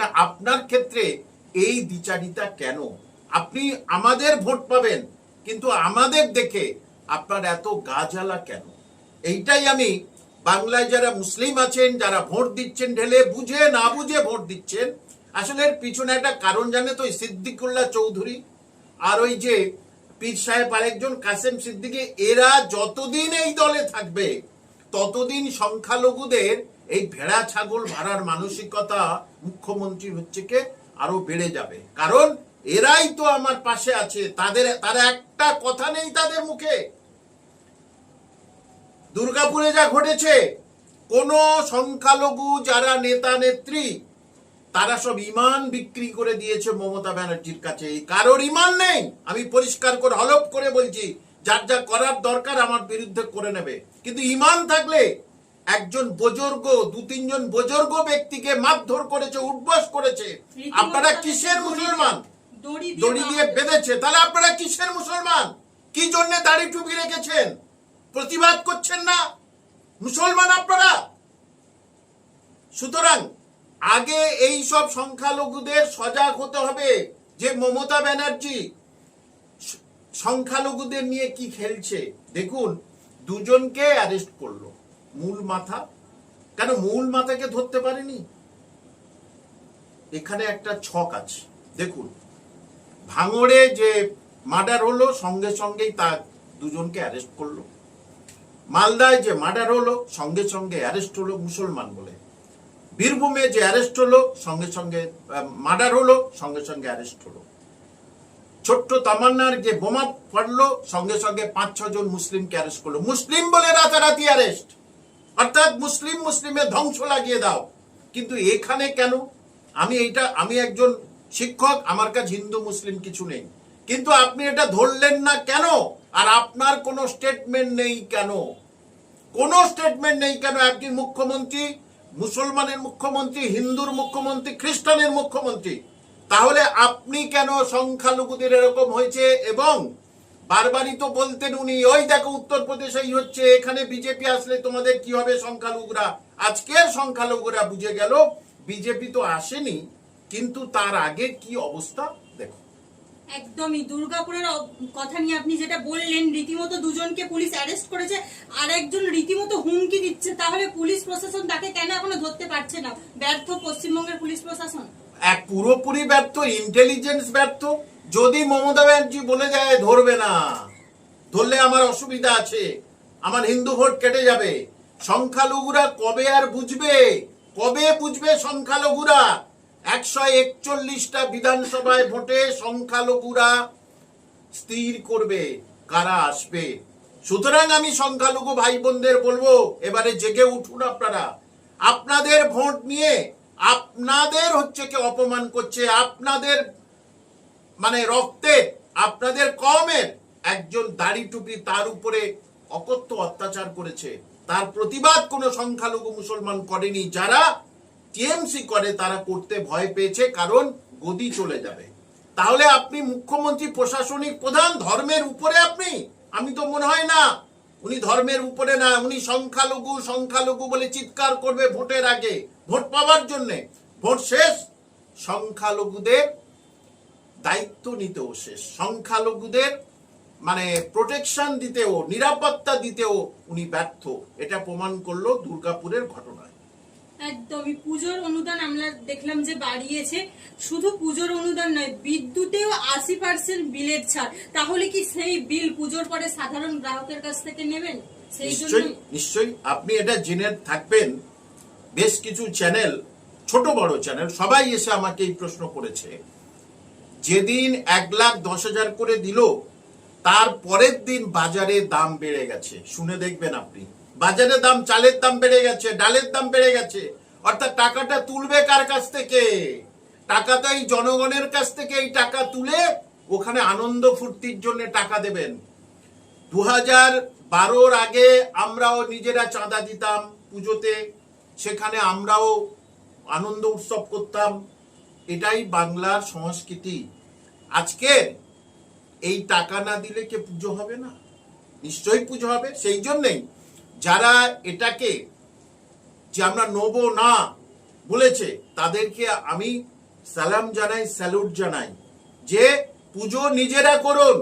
সেখানে আপনার ক্ষেত্রে এই দ্বিচারিতা কেন? আপনি আমাদের ভোট পাবেন, কিন্তু আমাদের দেখে আপনার এত গাজালা কেন? এইটাই আমি বাংলায় যারা মুসলিম আছেন, যারা ভোট দিচ্ছেন, ঢেলে বুঝে না বুঝে ভোট দিচ্ছেন, আসলে এর পিছনে একটা কারণ জানে তো সিদ্দিকুল্লাহ চৌধুরী আর ওই যে পীর সাহেব আরেকজন, কাসেম সিদ্দিকি, এরা যতদিন এই দলে থাকবে, ততদিন সংখ্যালঘুদের এই ভেড়া, ছাগল ভাড়ার মানসিকতা মুখ্যমন্ত্রী হচ্ছে কে আরও বেড়ে যাবে। কারণ এরাই তো আমার পাশে আছে, তাদের, তারা একটা কথা নেই তাদের মুখে। দুর্গাপুরে যা ঘটেছে, কোন সংখ্যালঘু যারা নেতা, নেত্রী, তারা সব ইমান বিক্রি করে দিয়েছে মমতা ব্যানার্জির কাছে। কারোর ইমান নেই, আমি পরিষ্কার করে হলপ করে বলছি, যার যা করার দরকার আমার বিরুদ্ধে করে নেবে। কিন্তু ইমান থাকলে একজন বুজুর্গ দু তিনজন বুজুর্গ ব্যক্তিকে মারধর করেছে উঠবস করেছে। আপনারা কিসের মুসলমান? দড়ি দিয়ে বেঁধেছে। তাহলে আপনারা কিসের মুসলমান? কি জন্য দাড়ি টুপি রেখেছেন? প্রতিবাদ করছেন না? মুসলমান আপনারা? সুতরাং আগে এই সব সংখ্যালঘুদের সজাগ হতে হবে যে মমতা ব্যানার্জি সংখ্যালঘুদের নিয়ে কি খেলছে। দেখুন দুজনকে অ্যারেস্ট করল। মূল মাথা। কেন মূল মাথাকে ধরতে পারেনি? এখানে একটা ছক আছে। দেখুন, ভাঙড়ে যে মার্ডার হলো, সঙ্গে সঙ্গেই তার দুজনকে অ্যারেস্ট করল। মালদায় যে মার্ডার হলো, সঙ্গে সঙ্গে অ্যারেস্ট হলো মুসলমান বলে। বীরভূমে যে অ্যারেস্ট হলো, সঙ্গে সঙ্গে মার্ডার হলো, সঙ্গে সঙ্গে অ্যারেস্ট হলো। ছোট্ট তামান্নার যে বোমা পড়ল সঙ্গে সঙ্গে পাঁচ ছজন মুসলিমকে অ্যারেস্ট করল। মুসলিম বলে রাতারাতি অ্যারেস্ট অর্থাৎ মুসলিম মুসলিমের ধ্বংস লাগিয়ে দাও। কিন্তু এখানে কেন? আমি এইটা, আমি একজন শিক্ষক, আমার কাছে হিন্দু মুসলিম কিছু নেই। কিন্তু আপনি এটা ধরলেন না কেন? আর আপনার কোনো স্টেটমেন্ট নেই কেন? কোনো স্টেটমেন্ট নেই কেন একজন মুখ্যমন্ত্রী, মুসলমানের মুখ্যমন্ত্রী, হিন্দুর মুখ্যমন্ত্রী, খ্রিস্টানের মুখ্যমন্ত্রী? তাহলে আপনি কেন সংখ্যালঘুদের এরকম হয়েছে? এবং বারবারই তো বলতেন উনি ওই দেখো উত্তরপ্রদেশেই হচ্ছে এখানে বিজেপি আসলে তোমাদের কি হবে সংখ্যালঘুরা? আজকের সংখ্যালঘুরা বুঝে গেল বিজেপি তো আসেনি কিন্তু তার আগে কি অবস্থা? দেখো। একদমই। দুর্গাপুরের কথা নিয়ে আপনি যেটা বললেন রীতিমতো দুজনকে পুলিশ অ্যারেস্ট করেছে আর একজন রীতিমতো হুমকি দিচ্ছে তাহলে পুলিশ প্রশাসন তাকে কেন এখনও ধরতে পারছে না? ব্যর্থ পশ্চিমবঙ্গের পুলিশ প্রশাসন? এক পুরোপুরি ব্যর্থ ইন্টেলিজেন্স ব্যর্থ। যদি মমতা ব্যানার্জি বলে যায়, ধরবে না। ধরলে আমার অসুবিধা আছে। আমার হিন্দু ভোট কেটে যাবে। সংখ্যালঘুরা কবে আর বুঝবে? কবে বুঝবে সংখ্যালঘুরা? একশো একচল্লিশটা বিধানসভায় ভোটে সংখ্যালঘুরা স্থির করবে। কারা আসবে? সুতরাং আমি সংখ্যালঘু ভাই বোনদের বলব, এবারে জেগে উঠুন আপনারা। আপনাদের ভোট নিয়ে আপনাদের হচ্ছে কে অপমান করছে, আপনাদের মানে রক্তে, আপনাদের কমের একজন দাড়ি টুপি তার উপরে অকথ্য অত্যাচার করেছে। তার প্রতিবাদ কোনো সংখ্যালঘু মুসলমান করেনি। যারা টিএমসি করে, তারা করতে ভয় পেয়েছে, কারণ গদি চলে যাবে। তাহলে আপনি মুখ্যমন্ত্রী, প্রশাসনিক প্রধান, ধর্মের উপরে আপনি? আমি তো মনে হয় না। উনি ধর্মের উপরে না, উনি সংখ্যালঘু সংখ্যালঘু বলে চিৎকার করবে ভোটের আগে। ভোট পাওয়ার জন্যে। ভোট শেষ। সংখ্যালঘুদের দায়িত্ব নিতেও শেষ সংখ্যালঘুদের মানে প্রোটেকশন দিতেও নিরাপত্তা দিতেও উনি ব্যর্থ। এটা প্রমাণ করল দুর্গাপুরের ঘটনায়। একদমই। পুজোর অনুদান আমরা দেখলাম যে বাড়িয়েছে। শুধু পুজোর অনুদান নয় বিদ্যুতেও আশি পার্সেন্ট বিলের ছাড়। তাহলে কি সেই বিল পুজোর পরে সাধারণ গ্রাহকের কাছ থেকে নেবেন? নিশ্চয়ই নিশ্চয়ই। আপনি এটা জেনে থাকবেন। বেশ কিছু চ্যানেল ছোট বড় চ্যানেল সবাই এসে আমাকে এই প্রশ্ন করেছে। যেদিন এক লাখ দশ হাজার করে দিল, তার পরের দিন বাজারে দাম বেড়ে গেছে। শুনে দেখবেন আপনি। বাজারে দাম, চালের দাম বেড়ে গেছে, ডালের দাম বেড়ে গেছে। অর্থাৎ টাকাটা তুলবে কার কাছ থেকে? টাকা তো এই জনগণের কাছ থেকে এই টাকা তুলে ওখানে আনন্দ ফুর্তির জন্য টাকা দেবেন। দু হাজার বারোর আগে আমরাও নিজেরা চাঁদা দিতাম পুজোতে। সেখানে আমরাও আনন্দ উৎসব করতাম। এটাই বাংলার সংস্কৃতি। আজকে এই টাকা না দিলে কে পুজো হবে না? নিশ্চয়ই পুজো হবে। সেই জন্যেই যারা এটাকে যে আমরা নেব না বলেছে, তাদেরকে আমি সালাম জানাই, স্যালুট জানাই যে পুজো নিজেরা করুন।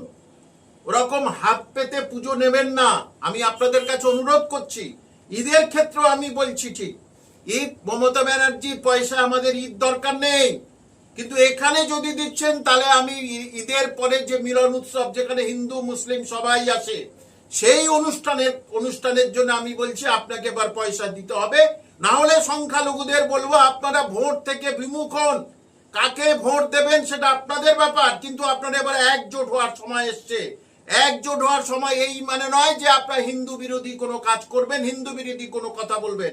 ওরকম হাত পেতে পুজো নেবেন না। আমি আপনাদের কাছে অনুরোধ করছি, ঈদের ক্ষেত্রে আমি বলছি ঠিক। ঈদ মমতা ব্যানার্জি পয়সা আমাদের ঈদ দরকার নেই। কিন্তু এখানে যদি দিচ্ছেন, তাহলে আমি ঈদের পরে যে মিলন উৎসব, যেখানে হিন্দু, মুসলিম সবাই আসে, সেই অনুষ্ঠানের অনুষ্ঠানের জন্য আমি বলছি, আপনাকে এবার পয়সা দিতে হবে। না হলে সংখ্যালঘুদের বলব, আপনারা ভোট থেকে বিমুখ হন। কাকে ভোট দেবেন সেটা আপনাদের ব্যাপার, কিন্তু আপনারা এবার একজোট হওয়ার সময় এসছে। একজোট হওয়ার সময় এই মানে নয় যে আপনারা হিন্দু বিরোধী কোনো কাজ করবেন, হিন্দু বিরোধী কোনো কথা বলবেন।